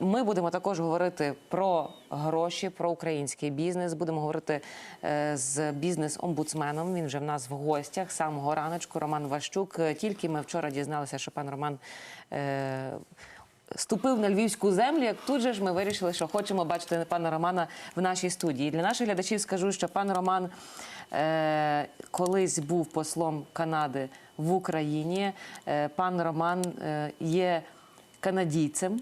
Ми будемо також говорити про гроші, про український бізнес. Будемо говорити е, з бізнес-омбудсменом. Він вже в нас в гостях самого раночку. Роман Ващук. Е, Тільки ми вчора дізналися, що пан Роман. Е, Ступив на львівську землю, як тут же ж ми вирішили, що хочемо бачити пана Романа в нашій студії. Для наших глядачів скажу, що пан Роман е, колись був послом Канади в Україні. Е, пан Роман е, є канадійцем.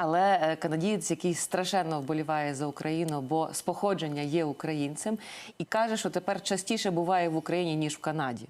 Але е, канадієць, який страшенно вболіває за Україну, бо з походження є українцем, і каже, що тепер частіше буває в Україні ніж в Канаді.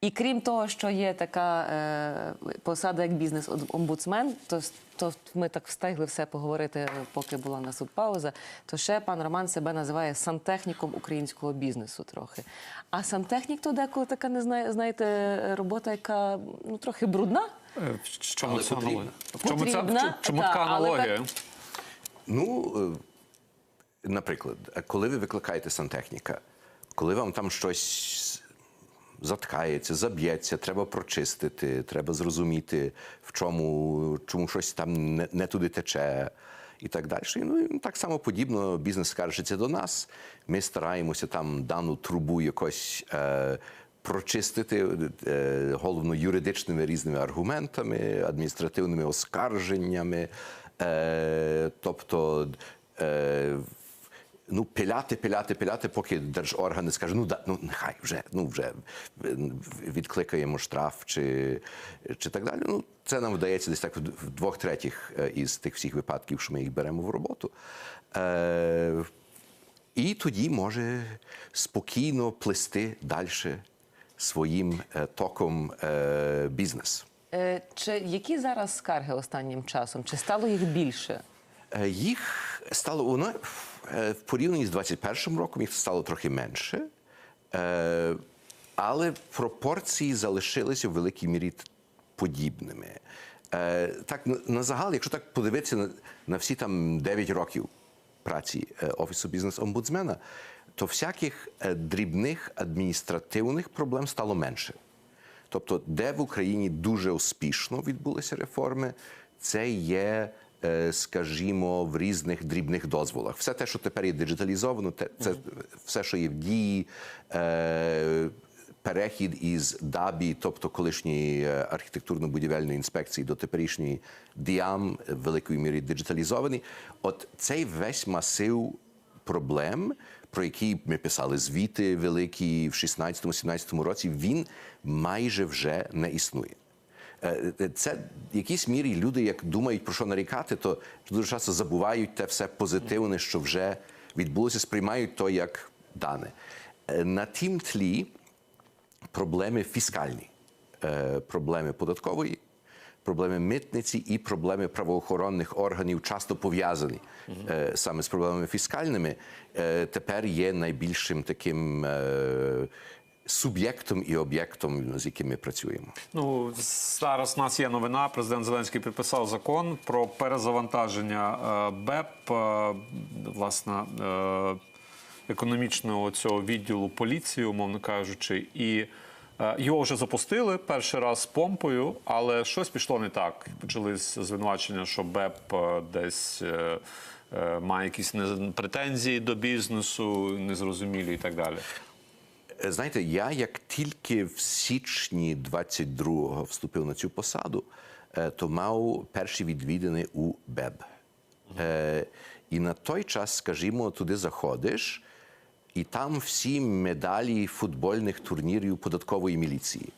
І крім того, що є така е, посада як бізнес-омбудсмен, то, то ми так встигли все поговорити, поки була на суд пауза. То ще пан Роман себе називає сантехніком українського бізнесу трохи. А сантехнік то деколи така не знає, знаєте, робота, яка ну трохи брудна. Е, В чому Але це потрібно. аналогія? В чому, ця, Потрібна, в чому та, така аналогія? так- Ну, е, наприклад, коли ви викликаєте сантехніка, коли вам там щось заткається, заб'ється, треба прочистити, треба зрозуміти, в чому, чому щось там не, не туди тече. І так далі. Ну і так само подібно бізнес скаржиться до нас. Ми стараємося там дану трубу якось е, прочистити, е, головно юридичними різними аргументами, адміністративними оскарженнями. Е, тобто е, ну, пиляти, пиляти, пиляти, поки держоргани скажуть, ну да, ну нехай вже, ну вже відкликаємо штраф чи, чи так далі. Ну, це нам вдається десь так в двох третіх із тих всіх випадків, що ми їх беремо в роботу. Е, і тоді може спокійно плести далі своїм е, током е, бізнес. Е, чи які зараз скарги останнім часом? Чи стало їх більше? Їх стало воно в порівнянні з 21 роком їх стало трохи менше, але пропорції залишилися в великій мірі подібними. Так, на- загал, якщо так подивитися на, всі там 9 років праці Офісу бізнес-омбудсмена, то всяких е, дрібних адміністративних проблем стало менше. Тобто, де в Україні дуже успішно відбулися реформи, це є, е, скажімо, в різних дрібних дозволах. Все те, що тепер є диджиталізовано, це все, що є в дії. е, Перехід із ДАБІ, тобто колишньої архітектурно-будівельної інспекції до теперішньої ДІАМ, в великої мірі диджиталізований. От цей весь масив проблем, про які ми писали звіти великі в 16-17 році, він майже вже не існує. Е, е, Це в якійсь мірі люди, як думають про що нарікати, то дуже часто забувають те все позитивне, що вже відбулося, сприймають то як дане. Е, На тім тлі проблеми фіскальні, проблеми податкової, проблеми митниці і проблеми правоохоронних органів часто пов'язані е, саме з проблемами фіскальними, е, тепер є найбільшим таким е, суб'єктом і об'єктом, з яким ми працюємо. Ну зараз у нас є новина. Президент Зеленський підписав закон про перезавантаження БЕП, власне, економічного цього відділу поліції, умовно кажучи, і його вже запустили перший раз з помпою, але щось пішло не так. Почались звинувачення, що БЕП е, десь. е, е, Має якісь претензії до бізнесу, незрозумілі і так далі. Е, Знаєте, я як тільки в січні 22-го вступив на цю посаду, е, то мав перші відвідини у БЕБ. Е, І на той час, скажімо, туди заходиш, і там всі медалі футбольних турнірів податкової міліції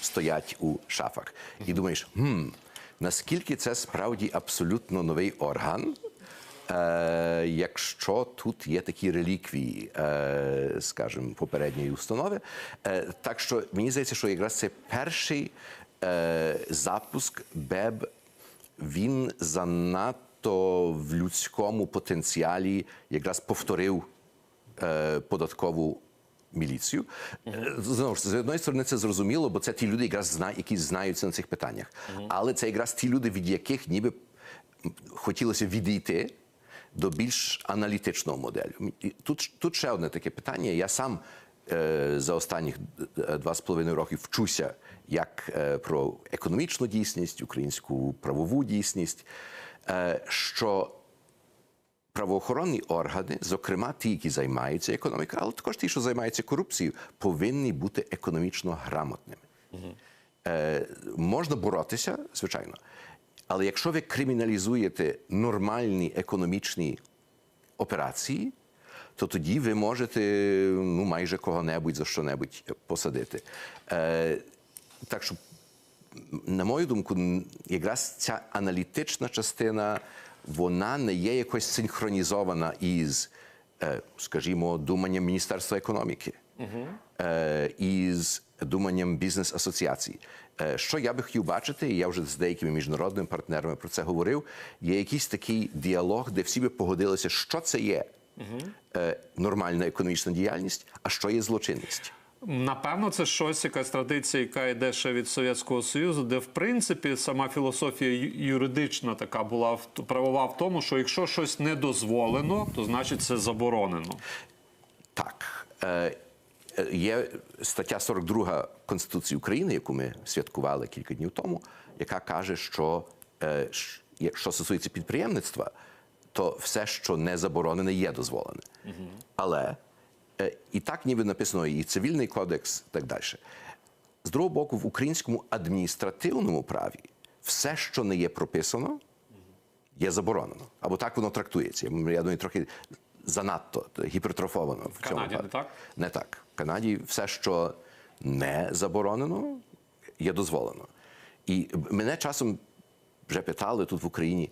стоять у шафах. І думаєш, хм, наскільки це справді абсолютно новий орган, Е, якщо тут є такі реліквії, е, скажімо, попередньої установи. Е, так що мені здається, що якраз це перший е, запуск БЕБ, він занадто в людському потенціалі якраз повторив податкову. Міліцію Е, знову ж з одної сторони це зрозуміло, бо це ті люди, якраз зна, які знаються на цих питаннях. Але це якраз ті люди, від яких ніби хотілося відійти до більш аналітичного моделю. Тут, тут ще одне таке питання. Я сам е, за останніх е, два з половиною років вчуся як е, про економічну дійсність, українську правову дійсність. е, що правоохоронні органи, зокрема ті, які займаються економікою, але також ті, що займаються корупцією, повинні бути економічно грамотними. Е, можна боротися, звичайно. Але якщо ви криміналізуєте нормальні економічні операції, то тоді ви можете ну, майже кого-небудь за що-небудь посадити. Е, так що, на мою думку, якраз ця аналітична частина вона не є якось синхронізована із, е, скажімо, думанням Міністерства економіки, е, із думанням бізнес-асоціацій. Е, Що я би хотів бачити, і я вже з деякими міжнародними партнерами про це говорив, є якийсь такий діалог, де всі би погодилися, що це є нормальна економічна діяльність, а що є злочинність. Напевно, це щось, якась традиція, яка йде ще від Совєтського Союзу, де в принципі сама філософія юридична така була правова в тому, що якщо щось не дозволено, то значить це заборонено. Так. Е, е, Є стаття 42 Конституції України, яку ми святкували кілька днів тому, яка каже, що е, якщо стосується підприємництва, то все, що не заборонене, є дозволене. Але е, і так ніби написано і цивільний кодекс, і так далі. З другого боку, в українському адміністративному праві все, що не є прописано, є заборонено. Або так воно трактується. Я думаю, трохи занадто гіпертрофовано в цьому. Канаді не так? Не так. В Канаді все, що не заборонено, є дозволено. І мене часом вже питали тут в Україні,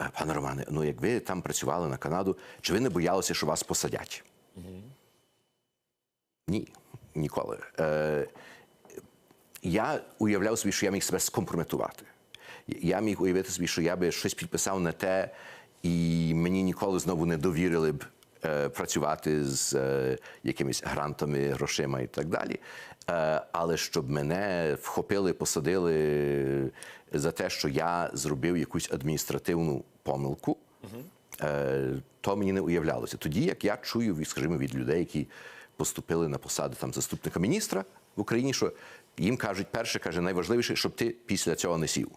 «Е, пане Романе, ну як ви там працювали на Канаду, чи ви не боялися, що вас посадять? Ні, ніколи. Е, я уявляв собі, що я міг себе скомпрометувати. Я міг уявити собі, що я би щось підписав на те, і мені ніколи знову не довірили б е, працювати з е, якимись грантами, грошима і так далі. Е, але щоб мене вхопили, посадили за те, що я зробив якусь адміністративну помилку. Е, то мені не уявлялося. Тоді, як я чую, скажімо, від людей, які поступили на посаду там заступника міністра в Україні, що їм кажуть, перше каже, найважливіше, щоб ти після цього не сів.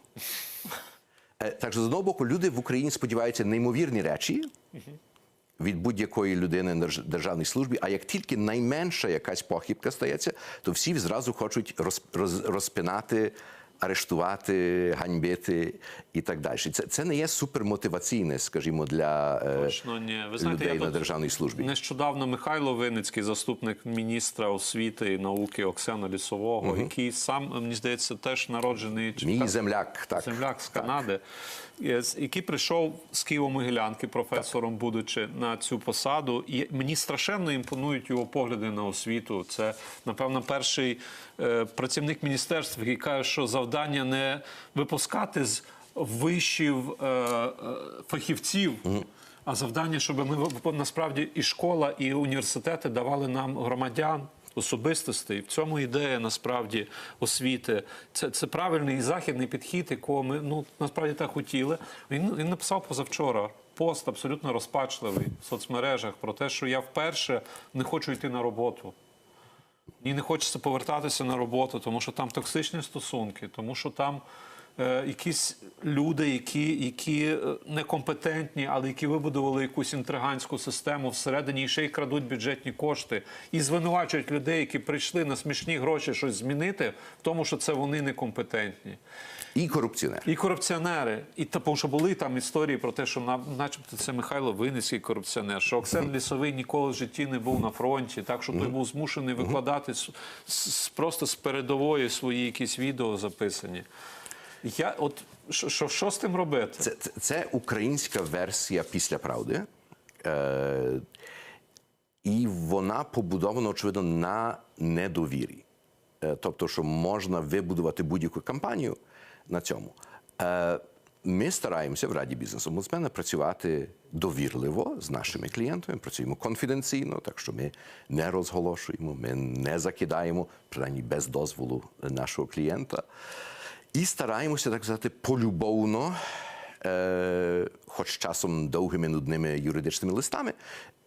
Е, Так що, з одного боку, люди в Україні сподіваються неймовірні речі від будь-якої людини на державній службі. А як тільки найменша якась похибка стається, то всі зразу хочуть роз, роз, розпинати, арештувати, ганьбити і так далі. Це, це не є супермотиваційне, скажімо, для е, Точно ні. Ви знаєте, людей я на державній службі. Нещодавно Михайло Винницький, заступник міністра освіти і науки Оксана Лісового, який сам, мені здається, теж народжений чи Мій земляк, так. земляк з Канади, який прийшов з Києво-Могилянки професором, будучи на цю посаду. І мені страшенно імпонують його погляди на освіту. Це, напевно, перший е, працівник міністерства, який каже, що завдання не випускати з вишів е, е, фахівців. А завдання, щоб ми насправді і школа, і університети давали нам громадян, особистостей. В цьому ідея насправді освіти. Це, це правильний західний підхід, якого ми ну насправді так хотіли. Він, він написав позавчора пост абсолютно розпачливий в соцмережах про те, що я вперше не хочу йти на роботу. Мені не хочеться повертатися на роботу, тому що там токсичні стосунки, тому що там якісь люди, які, які е, некомпетентні, але які вибудували якусь інтриганську систему всередині і ще й крадуть бюджетні кошти, і звинувачують людей, які прийшли на смішні гроші щось змінити, в тому, що це вони некомпетентні. І корупціонер. І корупціонери, і тому що були там історії про те, що на, начебто це Михайло Винницький корупціонер, що Оксен Лісовий ніколи в житті не був на фронті, так що той був змушений викладати просто з передової свої якісь відео записані. Я от що, що, з тим робити? Це, це, це українська версія після правди. Е, і вона побудована, очевидно, на недовірі. Е, тобто, що можна вибудувати будь-яку кампанію на цьому. Е, ми стараємося в Раді бізнесу омбудсмена працювати довірливо з нашими клієнтами, працюємо конфіденційно, так що ми не розголошуємо, ми не закидаємо, принаймні без дозволу нашого клієнта. І стараємося, так сказати, полюбовно, е, хоч часом довгими нудними юридичними листами,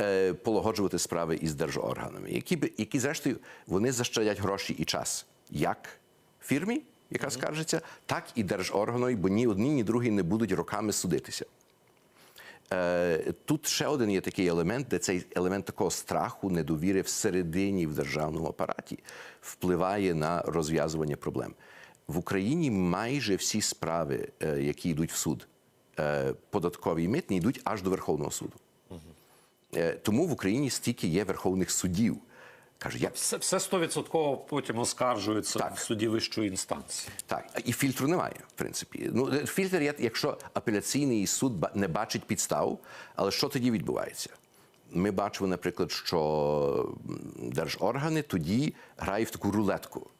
е, полагоджувати справи із держорганами, які, би- які, зрештою, вони защадять гроші і час як фірмі, яка скаржиться, так і держорганої, бо ні одні, ні другі не будуть роками судитися. Е, Тут ще один є такий елемент, де цей елемент такого страху, недовіри всередині в державному апараті впливає на розв'язування проблем. В Україні майже всі справи, е, які йдуть в суд, е, податкові і митні, йдуть аж до Верховного суду. Е, Тому в Україні стільки є верховних судів. Кажу, я Все, все 100% потім оскаржується Так. в суді вищої інстанції. Так, і фільтру немає, в принципі. Ну, фільтр є, якщо апеляційний суд не бачить підстав, але що тоді відбувається? Ми бачимо, наприклад, що держоргани тоді грають в таку рулетку,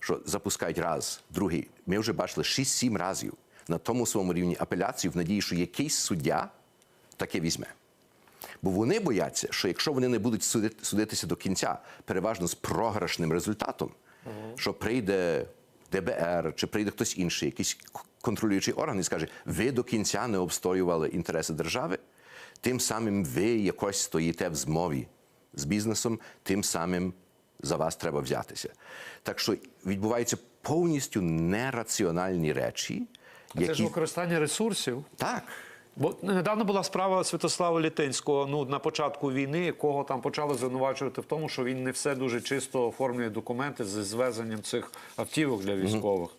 що запускають раз, другий. Ми вже бачили 6-7 разів на тому своєму рівні апеляцію в надії, що якийсь суддя таке візьме. Бо вони бояться, що якщо вони не будуть суди- судитися до кінця, переважно з програшним результатом, що прийде ДБР чи прийде хтось інший, якийсь контролюючий орган і скаже, ви до кінця не обстоювали інтереси держави, тим самим ви якось стоїте в змові з бізнесом, тим самим за вас треба взятися. Так що відбуваються повністю нераціональні речі, Це ж використання ресурсів. так. Бо недавно була справа Святослава Літинського, ну на початку війни, якого там почали звинувачувати в тому, що він не все дуже чисто оформлює документи з звезенням цих автівок для військових.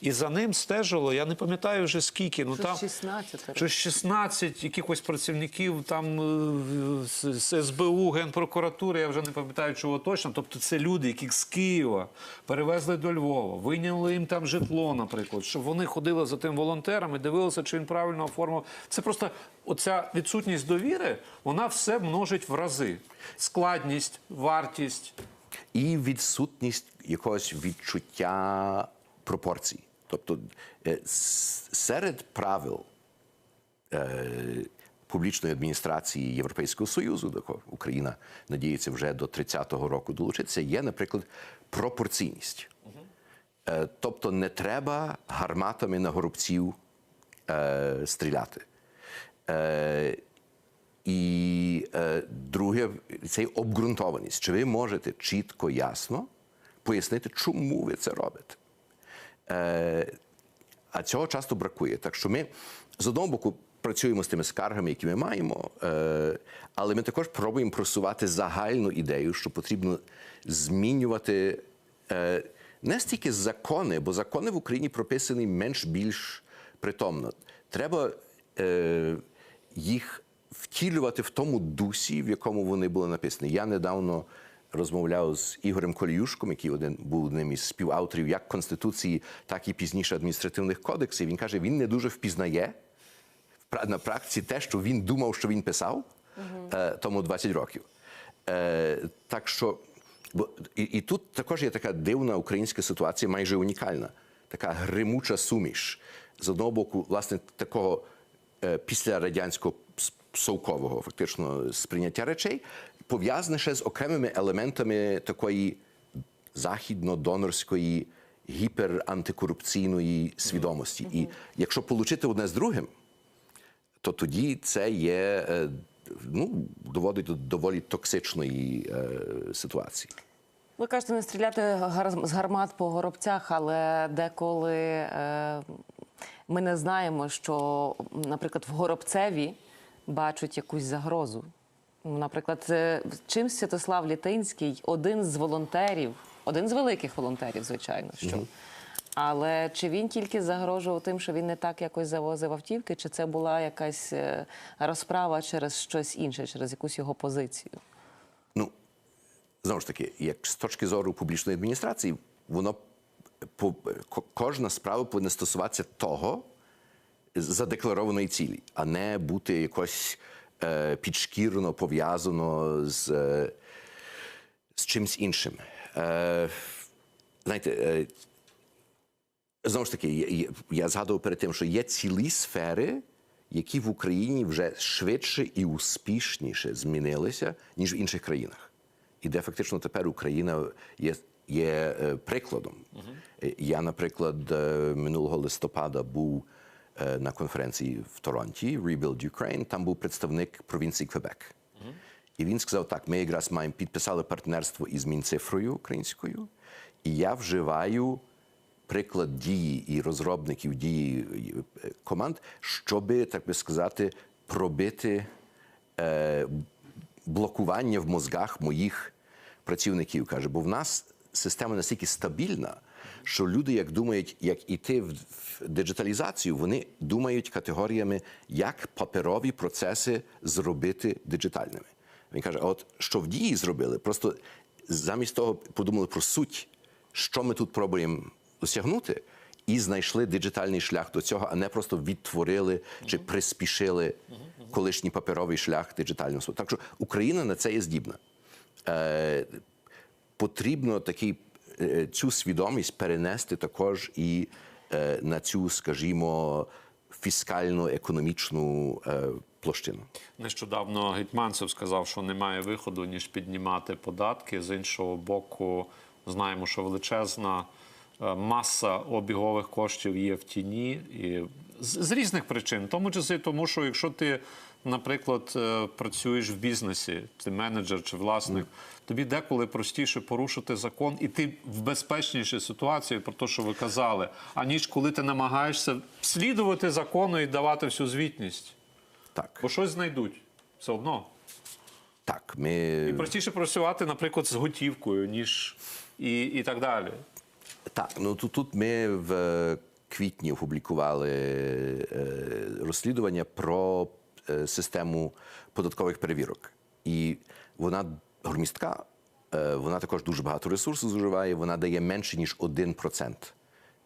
І за ним стежило, я не пам'ятаю вже скільки. Ну там 16 щось 16 якихось працівників там е, з, СБУ, Генпрокуратури, я вже не пам'ятаю чого точно. Тобто це люди, яких з Києва перевезли до Львова, вийняли їм там житло, наприклад, щоб вони ходили за тим волонтером і дивилися, чи він правильно оформив. Це просто оця відсутність довіри, вона все множить в рази. Складність, вартість. і відсутність якогось відчуття пропорцій. Тобто е, серед правил е, публічної адміністрації Європейського Союзу, до якого Україна надіється вже до 30-го року долучитися, є, наприклад, пропорційність. Е, Тобто не треба гарматами на горобців стріляти. І друге, це обґрунтованість. Чи ви можете чітко, ясно пояснити, чому ви це робите? Е, а цього часто бракує. Так що ми з одного боку працюємо з тими скаргами, які ми маємо, е, але ми також пробуємо просувати загальну ідею, що потрібно змінювати е, не стільки закони, бо закони в Україні прописані менш-більш притомно. Треба їх втілювати в тому дусі, в якому вони були написані. Я недавно розмовляв з Ігорем Коліюшком, який один був одним із співавторів як Конституції, так і пізніше адміністративних кодексів. Він каже, він не дуже впізнає на практиці те, що він думав, що він писав е, тому 20 років. Е, так що, бо, і, і тут також є така дивна українська ситуація, майже унікальна, така гримуча суміш. З одного боку, власне, такого е, після радянського совкового фактично сприйняття речей, пов'язане ще з окремими елементами такої західно-донорської гіперантикорупційної свідомості. І якщо получити одне з другим, то тоді це є е, ну, доводить до доволі токсичної е, ситуації. Ви кажете, не стріляти з гармат по горобцях, але деколи е, ми не знаємо, що, наприклад, в горобцеві бачать якусь загрозу. Ну, Наприклад, е, чим Святослав Літинський один з волонтерів, один з великих волонтерів, звичайно, що. Але чи він тільки загрожував тим, що він не так якось завозив автівки, чи це була якась е, розправа через щось інше, через якусь його позицію? Ну, знову ж таки, як з точки зору публічної адміністрації, воно по, кожна справа повинна стосуватися того задекларованої цілі, а не бути якось е, підшкірно пов'язано з, е, з чимсь іншим. Е, знаєте, е, знову ж таки, я, я- згадував перед тим, що є цілі сфери, які в Україні вже швидше і успішніше змінилися, ніж в інших країнах. І де фактично тепер Україна є, є е, прикладом. Е, Я, наприклад, е, минулого листопада був на конференції в Торонті Rebuild Ukraine, там був представник провінції Квебек. І він сказав: так, ми якраз маємо підписали партнерство із Мінцифрою українською, і я вживаю приклад дії і розробників дії е, команд, щоби, так би сказати, пробити е, блокування в мозгах моїх працівників. Каже, бо в нас система настільки стабільна, що люди, як думають, як іти в диджиталізацію, вони думають категоріями, як паперові процеси зробити диджитальними. Він каже: от що в дії зробили, просто замість того подумали про суть, що ми тут пробуємо досягнути, і знайшли диджитальний шлях до цього, а не просто відтворили чи приспішили колишній паперовий шлях диджитального світу. Так що Україна на це є здібна. Е, потрібно такий, цю свідомість перенести також і е, на цю, скажімо, фіскально-економічну е, площину. Нещодавно Гетьманцев сказав, що немає виходу, ніж піднімати податки. З іншого боку, знаємо, що величезна е, маса обігових коштів є в тіні і з, з різних причин, в тому числі тому, що якщо ти, наприклад, е, працюєш в бізнесі, ти менеджер чи власник, тобі деколи простіше порушити закон, і ти в безпечнішій ситуації про те, що ви казали, аніж коли ти намагаєшся слідувати закону і давати всю звітність. Так, Бо щось знайдуть все одно. так, ми І простіше працювати, наприклад, з готівкою, ніж і, і так далі. Так, ну тут, тут ми в квітні опублікували е, розслідування про систему податкових перевірок. І вона громістка, е, вона також дуже багато ресурсу зуживає, вона дає менше, ніж 1%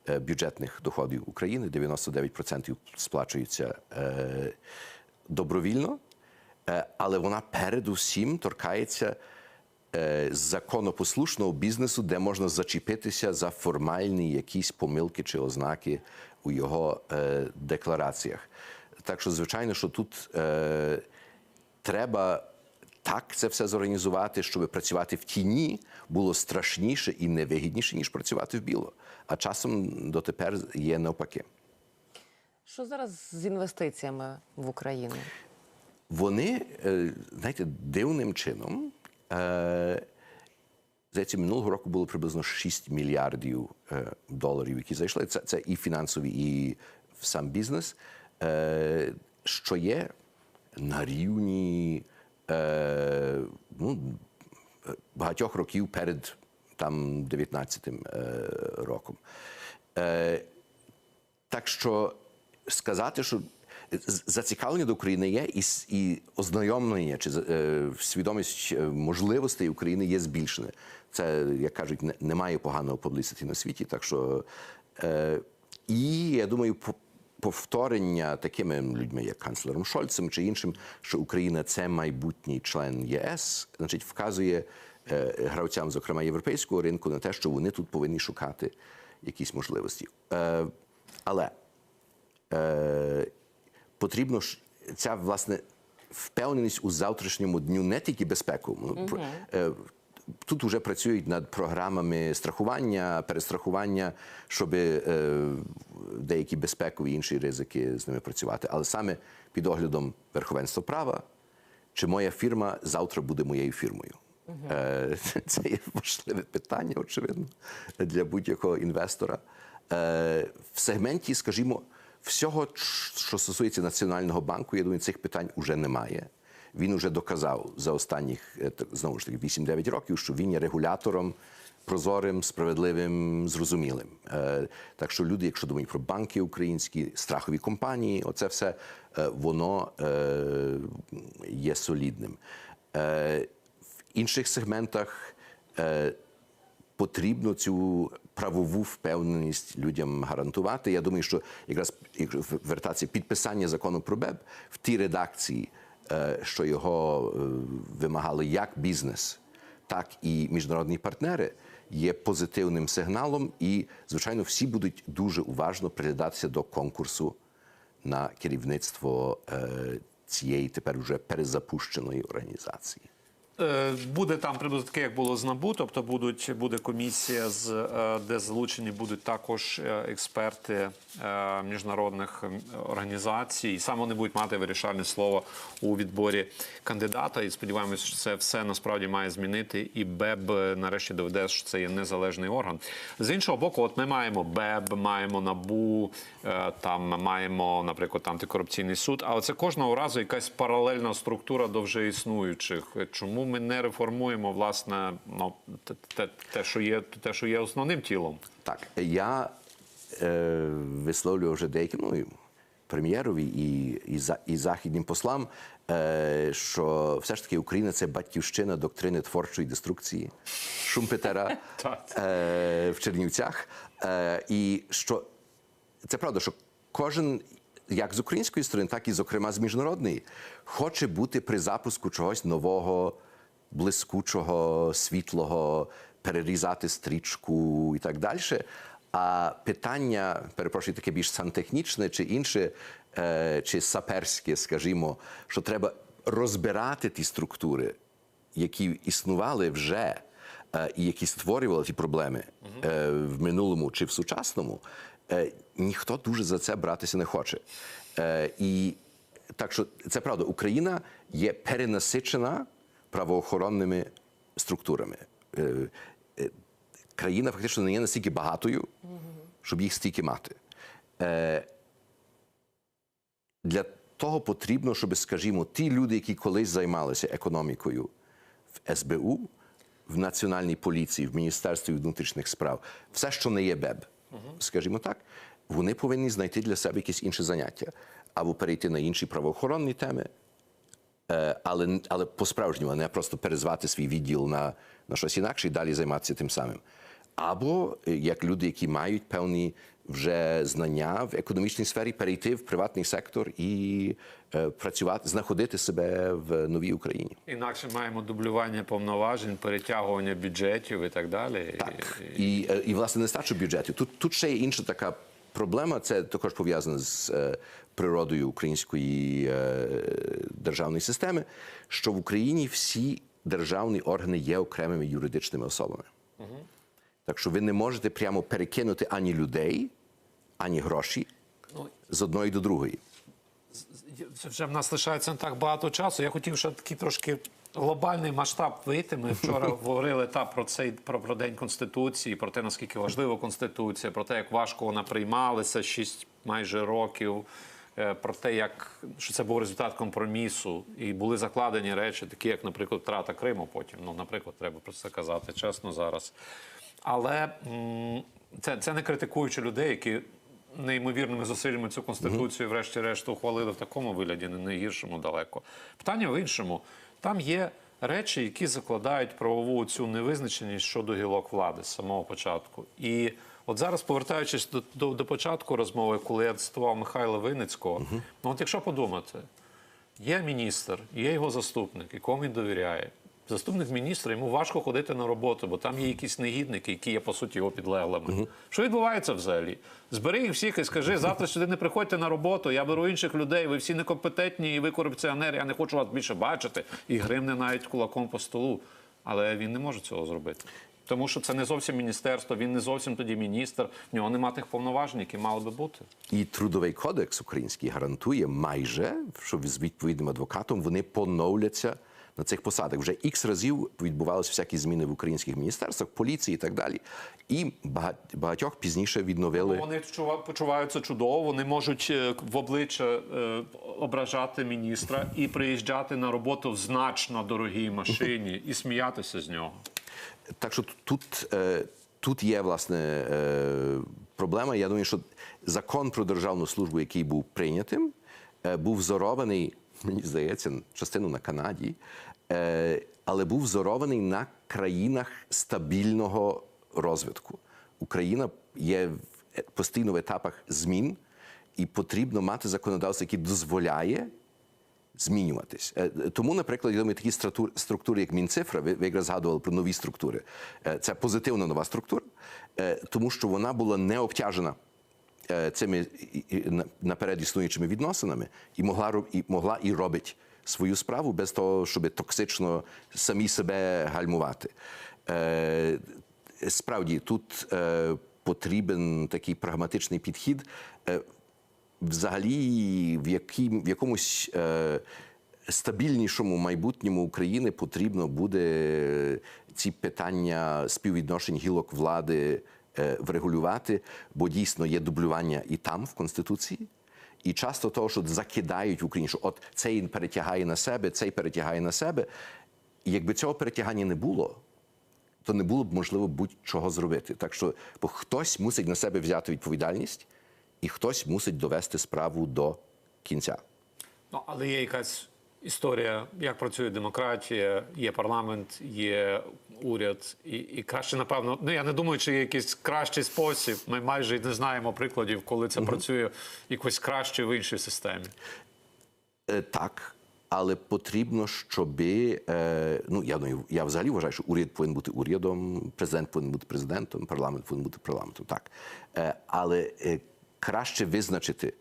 е, бюджетних доходів України, 99% сплачуються е, добровільно, Е, але вона передусім торкається е, законопослушного бізнесу, де можна зачепитися за формальні якісь помилки чи ознаки у його е, деклараціях. Так що, звичайно, що тут е, треба так це все зорганізувати, щоб працювати в тіні було страшніше і невигідніше, ніж працювати в біло. А часом дотепер є навпаки. Що зараз з інвестиціями в Україну? Вони, е, знаєте, дивним чином. е, Здається, минулого року було приблизно 6 мільярдів е, доларів, які зайшли. Це, це і фінансові, і в сам бізнес, що є на рівні е, ну, багатьох років перед там 19-м е, роком. Е, так що сказати, що зацікавлення до України є, і, і ознайомлення чи е, свідомість е, можливостей України є збільшене. Це, як кажуть, не- немає поганого публісити на світі. Так що е, і я думаю, повторення такими людьми, як канцлером Шольцем чи іншим, що Україна це майбутній член ЄС, значить, вказує е, гравцям, зокрема європейського ринку, на те, що вони тут повинні шукати якісь можливості. Е, але е, потрібно ж ця власне впевненість у завтрашньому дню не тільки безпеку. Про- е, Тут вже працюють над програмами страхування, перестрахування, щоб е, деякі безпекові інші ризики з ними працювати. Але саме під оглядом верховенства права, чи моя фірма завтра буде моєю фірмою. Е, Це є важливе питання, очевидно, для будь-якого інвестора. Е, В сегменті, скажімо, всього, що стосується Національного банку, я думаю, цих питань вже немає. Він вже доказав за останніх е, знову ж таки 8-9 років, що він є регулятором прозорим, справедливим, зрозумілим. Е, Так що люди, якщо думають про банки українські, страхові компанії, оце все е, воно є солідним. В інших сегментах потрібно цю правову впевненість людям гарантувати. Я думаю, що якраз вертатися підписання закону про БЕБ в тій редакції, що його е, вимагали як бізнес, так і міжнародні партнери, є позитивним сигналом, і звичайно всі будуть дуже уважно приглядатися до конкурсу на керівництво е, цієї тепер вже перезапущеної організації. Е, Буде там приблизно таке, як було з НАБУ, тобто будуть, буде комісія, з, е, де залучені будуть також е, експерти міжнародних організацій. І саме вони будуть мати вирішальне слово у відборі кандидата. І сподіваємося, що це все насправді має змінити. І БЕБ нарешті доведе, що це є незалежний орган. З іншого боку, от ми маємо БЕБ, маємо НАБУ, там маємо, наприклад, антикорупційний суд. Але це кожного разу якась паралельна структура до вже існуючих. Чому ми не реформуємо власне ну, те, те, те, що є, те, що є основним тілом? Так, я е, висловлював вже деякі, ну, і прем'єрові і, і, за, і західним послам, е, що все ж таки Україна це батьківщина доктрини творчої деструкції Шумпетера е, в Чернівцях. Е, і що це правда, що кожен. Як з української сторони, так і зокрема з міжнародної, хоче бути при запуску чогось нового, блискучого, світлого, перерізати стрічку і так далі. А питання, перепрошую, таке більш сантехнічне чи інше, е, чи саперське, скажімо, що треба розбирати ті структури, які існували вже, е, і які створювали ті проблеми е, в минулому чи в сучасному, ніхто дуже за це братися не хоче. І так що це правда, Україна є перенасичена правоохоронними структурами. Е, е, Країна фактично не є настільки багатою, щоб їх стільки мати. Е, Для того потрібно, щоб, скажімо, ті люди, які колись займалися економікою в СБУ, в Національній поліції, в Міністерстві внутрішніх справ, все, що не є БЕБ, скажімо так, вони повинні знайти для себе якесь інше заняття або перейти на інші правоохоронні теми, але, але по-справжньому, а не просто перезвати свій відділ на, на щось інакше і далі займатися тим самим. Або е, як люди, які мають певні вже знання в економічній сфері, перейти в приватний сектор і е, працювати, знаходити себе в новій Україні. Інакше маємо дублювання повноважень, перетягування бюджетів і так далі. Так. І- І, е, і власне нестачу бюджетів. Тут, тут ще є інша така проблема. Це також пов'язано з е, природою української е, державної системи, що в Україні всі державні органи є окремими юридичними особами. Так що ви не можете прямо перекинути ані людей, ані гроші Ну, з одної до другої. Вже в нас лишається не так багато часу. Я хотів ще такий трошки глобальний масштаб вийти. Ми вчора говорили та про цей про, про день конституції, про те наскільки важлива конституція, про те, як важко вона приймалася шість майже років. е, Про те, як що це був результат компромісу, і були закладені речі, такі як, наприклад, втрата Криму. Потім ну, наприклад, треба про це казати чесно зараз. Але це, це не критикуючи людей, які неймовірними зусиллями цю конституцію, врешті-решт, ухвалили в такому вигляді, не найгіршому далеко. Питання в іншому: там є речі, які закладають правову цю невизначеність щодо гілок влади з самого початку. І от зараз, повертаючись до, до, до початку розмови, коли я цитував Михайла Винницького, ну от якщо подумати, Є міністр, є його заступник, якому він довіряє. Заступник міністра йому важко ходити на роботу, бо там є якісь негідники, які є по суті його підлеглими. Що відбувається взагалі? Збери їх всіх і скажи, завтра сюди не приходьте на роботу. Я беру інших людей. Ви всі некомпетентні і ви корупціонери. Я не хочу вас більше бачити. І гримне навіть кулаком по столу. Але він не може цього зробити. Тому що це не зовсім міністерство, він не зовсім тоді міністр. В нього нема тих повноважень, які мали би бути. І трудовий кодекс український гарантує майже, що з відповідним адвокатом вони поновляться на цих посадах. Вже ікс разів відбувалися всякі зміни в українських міністерствах, поліції і так далі. І багатьох пізніше відновили. Вони чува- почуваються чудово. Вони можуть е, в обличчя е, ображати міністра і приїжджати на роботу в значно дорогій машині і сміятися з нього. Так що тут, е, тут є власне проблема. Я думаю, що закон про державну службу, який був прийнятим, був взорований, мені здається, частину на Канаді, е, але був взорований на країнах стабільного розвитку. Україна є е, постійно в етапах змін, і потрібно мати законодавство, яке дозволяє змінюватись. Е, Тому, наприклад, думаю, такі структури, як Мінцифра, ви, якраз згадували про нові структури. Це позитивна нова структура, тому що вона була не обтяжена цими і- на- наперед існуючими відносинами і могла і могла і робить свою справу без того, щоб токсично самі себе гальмувати. Е, Справді тут е, потрібен такий прагматичний підхід. Е, взагалі, в, яким, в якомусь е, стабільнішому майбутньому України потрібно буде ці питання співвідношень гілок влади е, врегулювати, бо дійсно є дублювання і там, в Конституції. І часто того, що закидають в Україні, що от цей перетягає на себе, цей перетягає на себе. Якби цього перетягання не було, то не було б можливо будь-чого зробити. Так що бо хтось мусить на себе взяти відповідальність, і хтось мусить довести справу до кінця. Ну, але є якась історія, як працює демократія, є парламент, є уряд, і, і краще, напевно, ну я не думаю, чи є якийсь кращий спосіб. Ми майже не знаємо прикладів, коли це працює якось краще в іншій системі. Е, Так, але потрібно, щоб е, ну я ну, я взагалі вважаю, що уряд повинен бути урядом, президент повинен бути президентом, парламент повинен бути парламентом. Так, е, але е, краще визначити,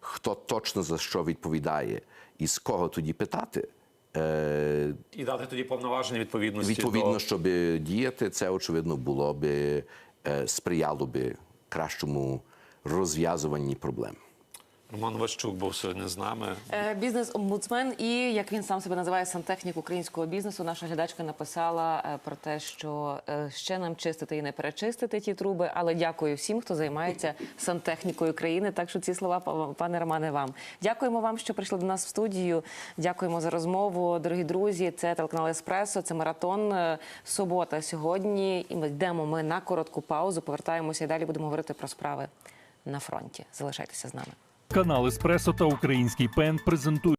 хто точно за що відповідає і з кого тоді питати. Е, І дати тоді повноваження відповідності Відповідно, до щоб діяти, це очевидно було би е, сприяло би кращому розв'язуванні проблем. Роман Ващук був сьогодні з нами. Е, Бізнес-омбудсмен і як він сам себе називає сантехнік українського бізнесу. Наша глядачка написала е, про те, що е, ще нам чистити і не перечистити ті труби. Але дякую всім, хто займається сантехнікою країни. Так що ці слова, пане Романе, вам дякуємо вам, що прийшли до нас в студію. Дякуємо за розмову, дорогі друзі. Це телеканал Еспресо. Це маратон. Субота сьогодні. І ми йдемо ми на коротку паузу. Повертаємося і далі будемо говорити про справи на фронті. Залишайтеся з нами. Канал Еспресо та Український Пен презентують